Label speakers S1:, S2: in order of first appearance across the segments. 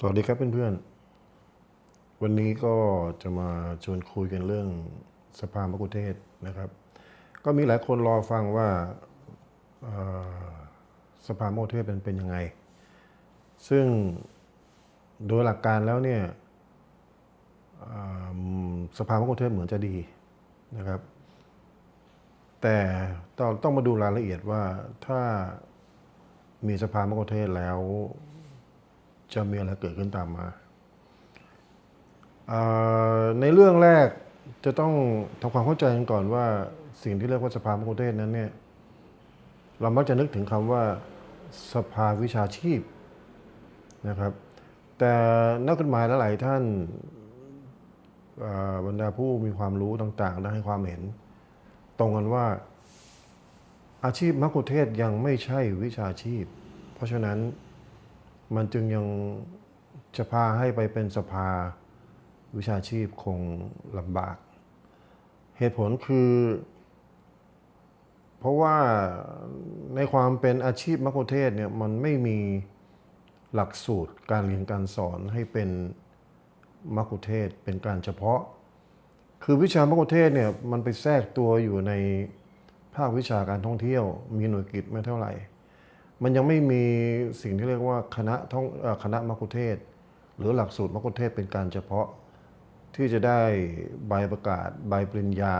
S1: สวัสดีครับเพื่อนๆ วันนี้ก็จะมาชวนคุยกันเรื่องสภามกุเทศนะครับ ก็มีหลายคนรอฟังว่าสภามกุเทศเป็นเป็นยังไง ซึ่งโดยหลักการแล้วเนี่ยสภามกุเทศเหมือนจะดีนะครับ แต่ต้องต้องมาดูรายละเอียดว่าถ้ามีสภามกุเทศแล้ว จะมีอะไรเกิดขึ้นตามมาในเรื่องแรกจะต้องทำความเข้าใจกันก่อนว่าสิ่งที่เรียกว่าสภามกุเทศนั้นเนี่ยเรามักจะนึกถึงคำว่าสภาวิชาชีพนะครับ แต่นักกฎหมายหลายท่านบรรดาผู้มีความรู้ต่างๆได้ให้ความเห็น ตรงกันว่า อาชีพมักคุเทศยังไม่ใช่วิชาชีพ เพราะฉะนั้น มันจึงยังจะพาให้ไปเป็นสภาวิชาชีพคงลำบาก เหตุผลคือ เพราะว่าในความเป็นอาชีพมัคคุเทศก์เนี่ยมันไม่มีหลักสูตรการเรียนการสอนให้เป็นมัคคุเทศก์เป็นการเฉพาะ คือวิชามัคคุเทศก์เนี่ยมันไปแทรกตัวอยู่ในภาควิชาการท่องเที่ยว มีหน่วยกิจไม่เท่าไหร่ มันยังไม่มีสิ่งที่เรียกว่าคณะท่องคณะมัคคุเทศ หรือหลักสูตรมัคคุเทศเป็นการเฉพาะ ที่จะได้ใบประกาศใบปริญญา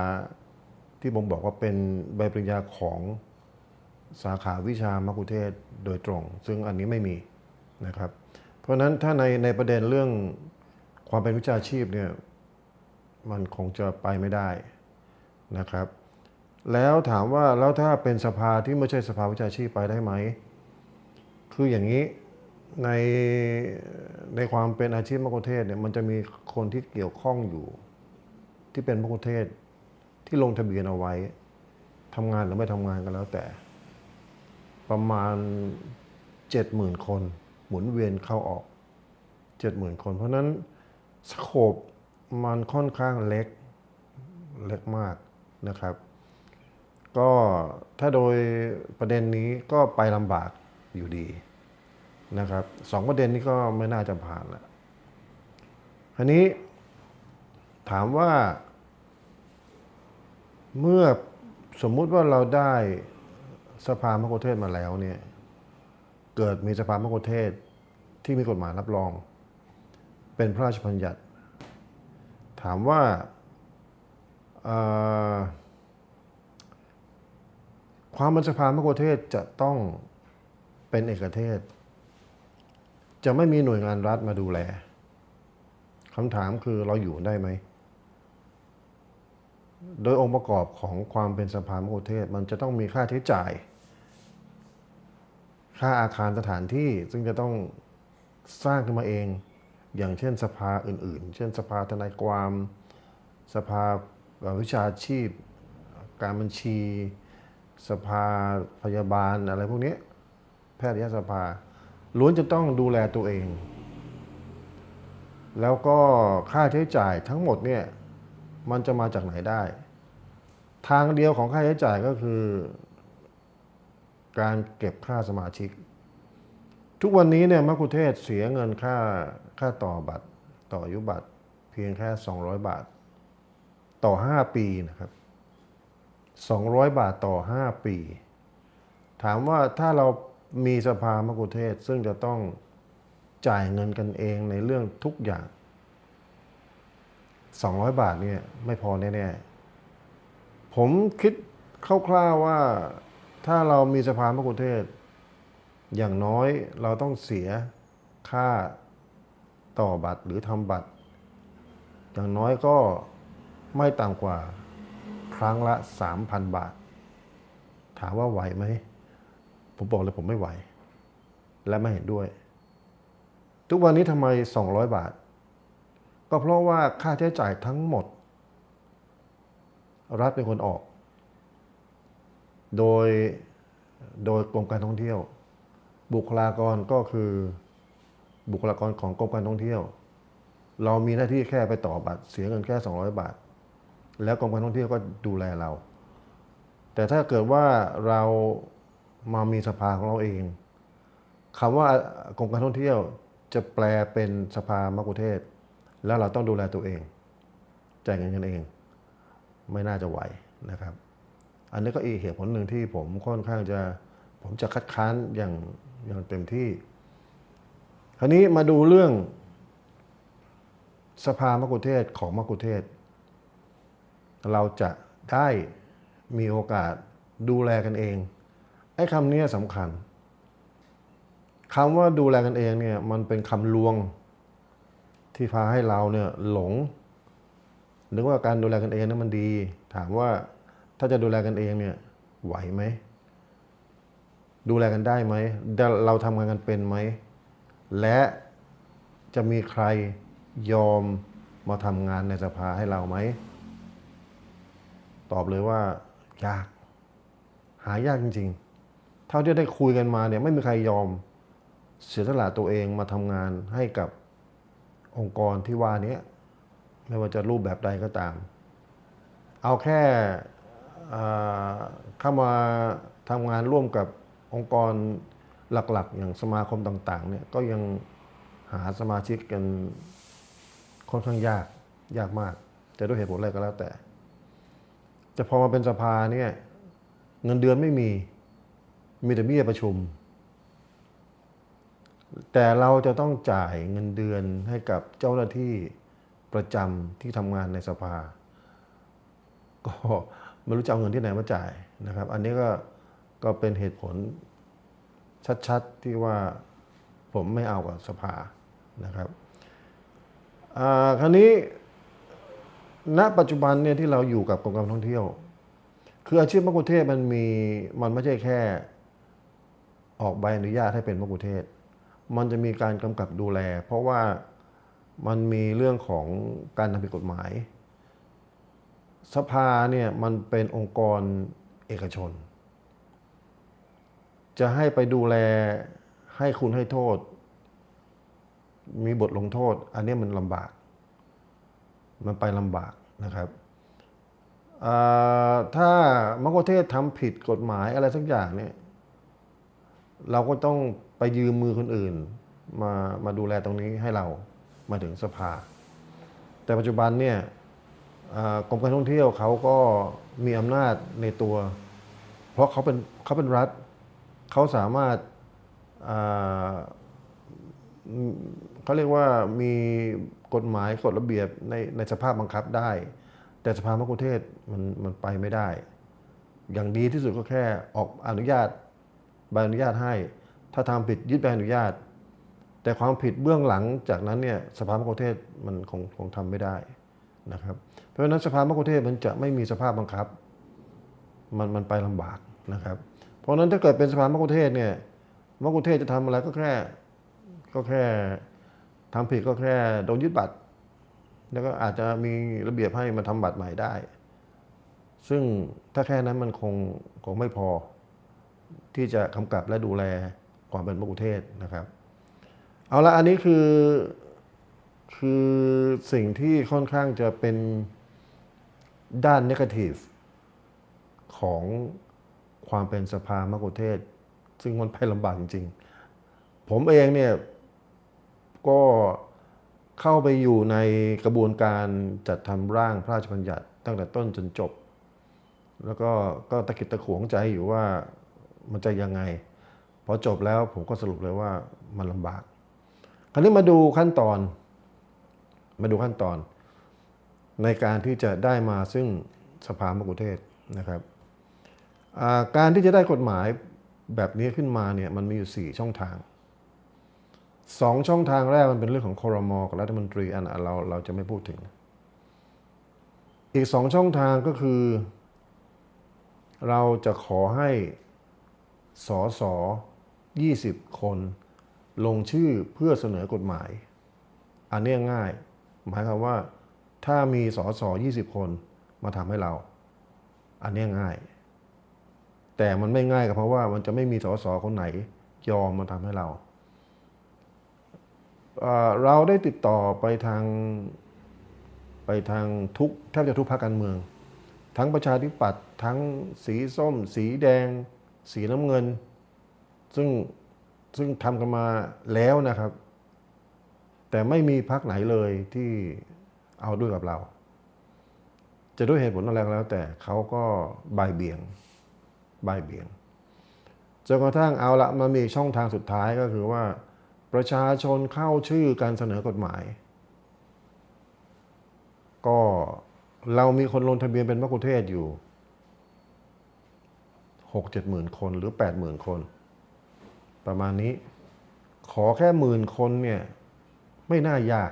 S1: ที่ผมบอกว่าเป็นใบปริญญาของสาขาวิชามัคคุเทศโดยตรง ซึ่งอันนี้ไม่มีนะครับ เพราะฉะนั้นถ้าในในประเด็นเรื่องความเป็นวิชาชีพเนี่ยมันคงจะไปไม่ได้นะครับ แล้วถามว่าแล้วถ้าเป็นสภาที่ไม่ใช่สภาวิชาชีพไปได้ไหม คืออย่างนี้ในในความเป็นอาชีพมะกุเทศเนี่ยมันจะมีคนที่เกี่ยวข้องอยู่ ที่เป็นมะกุเทศที่ลงทะเบียนเอาไว้ทำงานหรือไม่ทำงานก็แล้วแต่ ประมาณเจ็ดหมื่นคน หมุนเวียนเข้าออกเจ็ดหมื่นคน เพราะฉะนั้นสโคปมันค่อนข้างเล็กเล็กมากนะครับ ก็ถ้าโดยประเด็นนี้ก็ไปลำบาก อยู่ดีนะครับสองประเด็นนี้ก็ไม่น่าจะผ่านละทีนี้ถามว่า เมื่อสมมุติว่าเราได้สภามะกุเทศมาแล้วเนี่ยเกิดมีสภามะกุเทศที่มีกฎหมายรับรอง เป็นพระราชบัญญัติ ถามว่าความเป็นสภามะกุเทศจะต้อง เป็นเอกเทศ จะไม่มีหน่วยงานรัฐมาดูแลคำถามคือเราอยู่ได้ไหม โดยองค์ประกอบของความเป็นสภามะกุเทศ มันจะต้องมีค่าใช้จ่าย ค่าอาคารสถานที่ซึ่งจะต้องสร้างขึ้นมาเอง อย่างเช่นสภาอื่น ๆ เช่นสภาทนายความสภาวิชาชีพ การบัญชี สภาพยาบาลอะไรพวกนี้ แพทยสภา ล้วนจะต้องดูแลตัวเอง แล้วก็ค่าใช้จ่ายทั้งหมดเนี่ยมันจะมาจากไหนได้ ทางเดียวของค่าใช้จ่ายก็คือ การเก็บค่าสมาชิก ทุกวันนี้เนี่ยมะกุเทศเสียเงินค่าค่าต่อบัตรต่ออายุบัตรเพียงแค่ 200 บาท ต่อ 5 ปีนะครับ 200 บาทต่อ 5 ปี ถามว่าถ้าเรา มีสภามกุเทศซึ่งจะต้องจ่ายเงินกันเองในเรื่องทุกอย่าง 200 บาทเนี่ยไม่พอแน่ๆ ผมคิดคร่าวๆว่าถ้าเรามีสภามกุเทศ อย่างน้อยเราต้องเสียค่าต่อบัตรหรือทำบัตร อย่างน้อยก็ไม่ต่ำกว่าครั้งละ 3,000 บาท ถามว่าไหวไหม ผมบอกเลยผมไม่ไหว และไม่เห็นด้วย ทุกวันนี้ทำไม 200 บาท ก็เพราะว่าค่าใช้จ่ายทั้งหมด รัฐเป็นคนออก โดยโดยกรมการท่องเที่ยว บุคลากรก็คือบุคลากรของกรมการท่องเที่ยว เรามีหน้าที่แค่ไปต่อบัตรเสียเงินแค่ 200 บาท แล้วกรมการท่องเที่ยวก็ดูแลเรา แต่ถ้าเกิดว่าเรา มามีสภาของเราเองคำว่ากรมการท่องเที่ยวจะแปลเป็นสภามกุเทศ แล้วเราต้องดูแลตัวเองจ่ายเงินกันเอง ไม่น่าจะไหวนะครับ อันนี้ก็อีกเหตุผลหนึ่งที่ผมค่อนข้างจะผมจะคัดค้านอย่างอย่างเต็มที่ คราวนี้มาดูเรื่อง สภามกุเทศของมกุเทศ เราจะได้มีโอกาสดูแลกันเอง ไอ้คำนี้สำคัญคำว่าดูแลกันเองเนี่ย มันเป็นคำลวงที่พาให้เราเนี่ยหลงนึกว่าการดูแลกันเองนั้นมันดี ถามว่าถ้าจะดูแลกันเองเนี่ย ไหวไหม ดูแลกันได้ไหม เราทำงานกันเป็นไหม และจะมีใครยอมมาทำงานในสภาให้เราไหม ตอบเลยว่ายาก หายากจริง ๆ เท่าที่ได้คุยกันมาเนี่ยไม่มีใครยอมเสียสละตัวเองมาทำงานให้กับองค์กรที่ว่านี้ไม่ว่าจะรูปแบบใดก็ตาม เอาแค่เข้ามาทำงานร่วมกับองค์กรหลักๆ อย่างสมาคมต่าง ๆ เนี่ยก็ยังหาสมาชิกกันค่อนข้างยากยากมาก จะด้วยเหตุผลอะไรก็แล้วแต่แต่พอมาเป็นสภาเนี่ยเงินเดือนไม่มี มีแต่เบี้ยประชุม แต่เราจะต้องจ่ายเงินเดือนให้กับเจ้าหน้าที่ประจำที่ทำงานในสภา ก็ไม่รู้จะเอาเงินที่ไหนมาจ่ายนะครับ อันนี้ก็ก็เป็นเหตุผลชัดๆที่ว่าผมไม่เอากับสภานะครับคราวนี้ณปัจจุบันเนี่ยที่เราอยู่กับกรมการท่องเที่ยว คืออาชีพมะกุเทศมันมีมันไม่ใช่แค่ ออกใบอนุญาตให้เป็นมะกุเทศ มันจะมีการกำกับดูแล เพราะว่ามันมีเรื่องของการทำผิดกฎหมาย สภาเนี่ยมันเป็นองค์กรเอกชน จะให้ไปดูแลให้คุณให้โทษ มีบทลงโทษ อันนี้มันลำบาก มันไปลำบากนะครับถ้ามะกุเทศทำผิดกฎหมายอะไรสักอย่างเนี่ย เราก็ต้องไปยืมมือคนอื่น มามาดูแลตรงนี้ให้เรามาถึงสภา แต่ปัจจุบันเนี่ยกรมการท่องเที่ยวเขาก็มีอำนาจในตัว เพราะเขาเป็นเขาเป็นรัฐเขาสามารถเขาเรียกว่ามีกฎหมายกฎระเบียบในในสภาพบังคับได้ แต่สภามะกุเทศมันมันไปไม่ได้ อย่างดีที่สุดก็แค่ออกอนุญาต ใบอนุญาตให้ ถ้าทำผิดยึดใบอนุญาต แต่ความผิดเบื้องหลังจากนั้นเนี่ยสภามะกุเทศมันคงคงทำไม่ได้นะครับ เพราะฉะนั้นสภามะกุเทศมันจะไม่มีสภาพบังคับ มันมันไปลำบากนะครับ เพราะฉะนั้นถ้าเกิดเป็นสภามะกุเทศเนี่ยมะกุเทศจะทำอะไรก็แค่ก็แค่ทำผิดก็แค่โดนยึดบัตร แล้วก็อาจจะมีระเบียบให้มาทำบัตรใหม่ได้ ซึ่งถ้าแค่นั้นมันคงคงไม่พอ ที่จะกำกับและดูแลความเป็นมะกุเทศนะครับ เอาละอันนี้คือคือสิ่งที่ค่อนข้างจะเป็นด้านนกาทีฟของความเป็นสภามะกุเทศ ซึ่งมันไปลำบากจริง ๆ ผมเองเนี่ยก็เข้าไปอยู่ในกระบวนการจัดทำร่างพระราชบัญญัติตั้งแต่ต้นจนจบ แล้วก็ก็ตะกิดตะขวงใจอยู่ว่า มันจะยังไงพอจบแล้วผมก็สรุปเลยว่ามันลำบาก คราวนี้มาดูขั้นตอน มาดูขั้นตอน ในการที่จะได้มาซึ่งสภามกุเทศนะครับการที่จะได้กฎหมายแบบนี้ขึ้นมาเนี่ยมันมีอยู่ 4 ช่องทางสองช่องทางแรกมันเป็นเรื่องของคอรมอกับรัฐมนตรีอันนั้นเราเราจะไม่พูดถึง อีกสองช่องทางก็คือ เราจะขอให้ สอสอ20 คน ลงชื่อเพื่อเสนอกฎหมาย อันเนี้ง่าย หมายความว่า ถ้ามีสอสอ20 คนมาทำให้เรา อันเนี้ง่าย แต่มันไม่ง่ายก็เพราะว่ามันจะไม่มีสอสอคนไหนยอมมาทำให้เราเอ่อเราได้ติดต่อไปทางไปทางทุกแทบจะทุกพรรคการเมือง ทั้งประชาธิปัตย์ทั้งสีส้ม สีแดง สีน้ำเงิน ซึ่งซึ่งทำกันมาแล้วนะครับ แต่ไม่มีพักไหนเลยที่เอาด้วยกับเรา จะด้วยเหตุผลอะไรก็แล้ว แต่เขาก็บ่ายเบี่ยงบ่ายเบี่ยงจนกระทั่งเอาละมันมีช่องทางสุดท้ายก็คือว่า ประชาชนเข้าชื่อการเสนอกฎหมาย ก็เรามีคนลงทะเบียนเป็นมะกุเทศอยู่ หกเจ็ดหมื่นคนหรือแปดหมื่นคน ประมาณนี้ ขอแค่หมื่นคนเนี่ย ไม่น่ายาก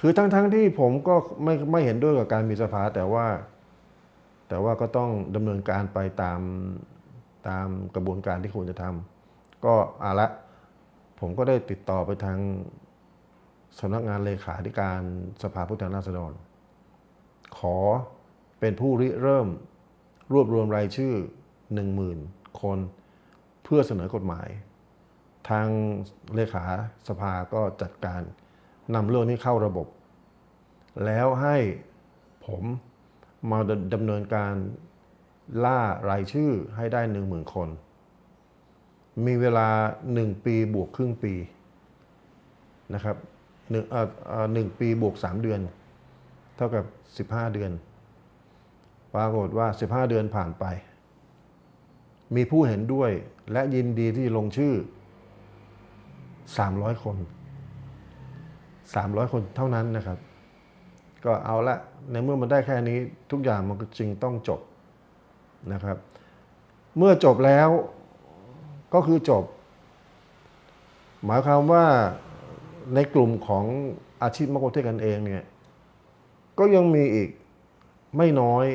S1: คือทั้งๆทที่ผมก็ไม่ไม่เห็นด้วยกับการมีสภาแต่ว่า แต่ว่าก็ต้องดำเนินการไปตามตามกระบวนการที่ควรจะทำก็อาละ ผมก็ได้ติดต่อไปทางสำนักงานเลขาธิการสภาผู้แทนราษฎร ขอเป็นผู้ริเริ่ม รวบรวมรายชื่อ 10,000 คน เพื่อเสนอกฎหมาย ทางเลขาสภาก็จัดการนำเรื่องนี้เข้าระบบ แล้วให้ผมมาดำเนินการล่ารายชื่อให้ได้ 10,000 คน มีเวลา 1 ปีบวกครึ่งปีนะครับหนึ่งปีบวก 3 เดือน เท่ากับ 15 เดือน ปรากฏว่า 15 เดือนผ่านไป มีผู้เห็นด้วยและยินดีที่ลงชื่อ 300 คน 300 คนเท่านั้นนะครับ ก็เอาละในเมื่อมันได้แค่นี้ทุกอย่างมันก็จึงต้องจบนะครับ เมื่อจบแล้วก็คือจบ หมายความว่าในกลุ่มของอาชีพมะกุเทศกันเองเนี่ยก็ยังมีอีกไม่น้อย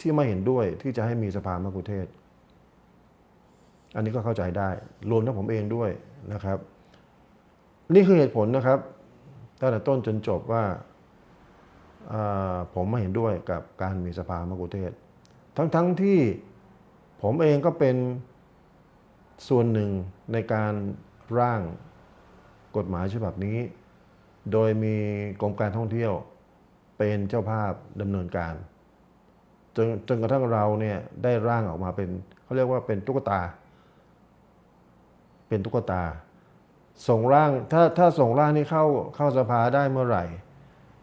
S1: ที่ไม่เห็นด้วยที่จะให้มีสภามะกุเทศ อันนี้ก็เข้าใจได้ รวมทั้งผมเองด้วยนะครับ นี่คือเหตุผลนะครับตั้งแต่ต้นจนจบว่าาผมไม่เห็นด้วยกับการมีสภามะกุเทศ ทั้งๆทที่ผมเองก็เป็นส่วนหนึ่งในการร่างกฎหมายฉบับนี้ โดยมีกรมการท่องเที่ยวเป็นเจ้าภาพดำเนินการ จนจนกระทั่งเราเนี่ยได้ร่างออกมาเป็นเขาเรียกว่าเป็นตุ๊กตา เป็นตุ๊กตา ส่งร่างถ้าถ้าส่งร่างนี้เข้าเข้าสภาได้เมื่อไหร่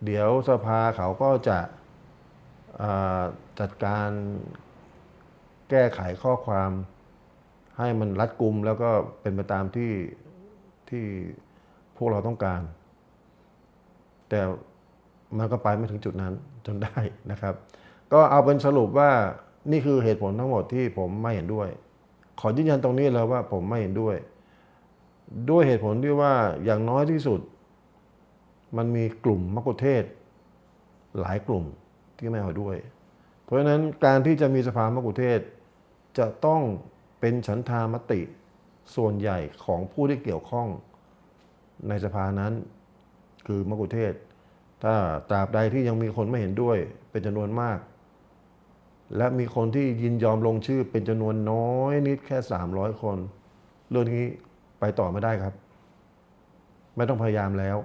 S1: เดี๋ยวสภาเขาก็จะจัดการแก้ไขข้อความให้มันรัดกุมแล้วก็เป็นไปตามที่ที่พวกเราต้องการ แต่มันก็ไปไม่ถึงจุดนั้นจนได้นะครับ ก็เอาเป็นสรุปว่านี่คือเหตุผลทั้งหมดที่ผมไม่เห็นด้วย ขอยืนยันตรงนี้เลยว่าผมไม่เห็นด้วย ด้วยเหตุผลที่ว่าอย่างน้อยที่สุด มันมีกลุ่มมกุเทศ หลายกลุ่มที่ไม่เอาด้วย เพราะฉะนั้นการที่จะมีสภามกุเทศ จะต้องเป็นฉันทามติส่วนใหญ่ของผู้ที่เกี่ยวข้องในสภานั้น คือมกุเทศ ถ้าตราบใดที่ยังมีคนไม่เห็นด้วยเป็นจำนวนมาก และมีคนที่ยินยอมลงชื่อเป็นจำนวนน้อยนิดแค่ 300 คน เรื่องนี้ไปต่อไม่ได้ครับ ไม่ต้องพยายามแล้ว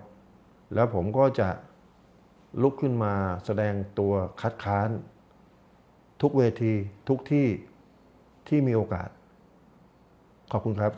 S1: แล้วผมก็จะลุกขึ้นมาแสดงตัวคัดค้าน ทุกเวทีทุกที่ที่มีโอกาส ขอบคุณครับ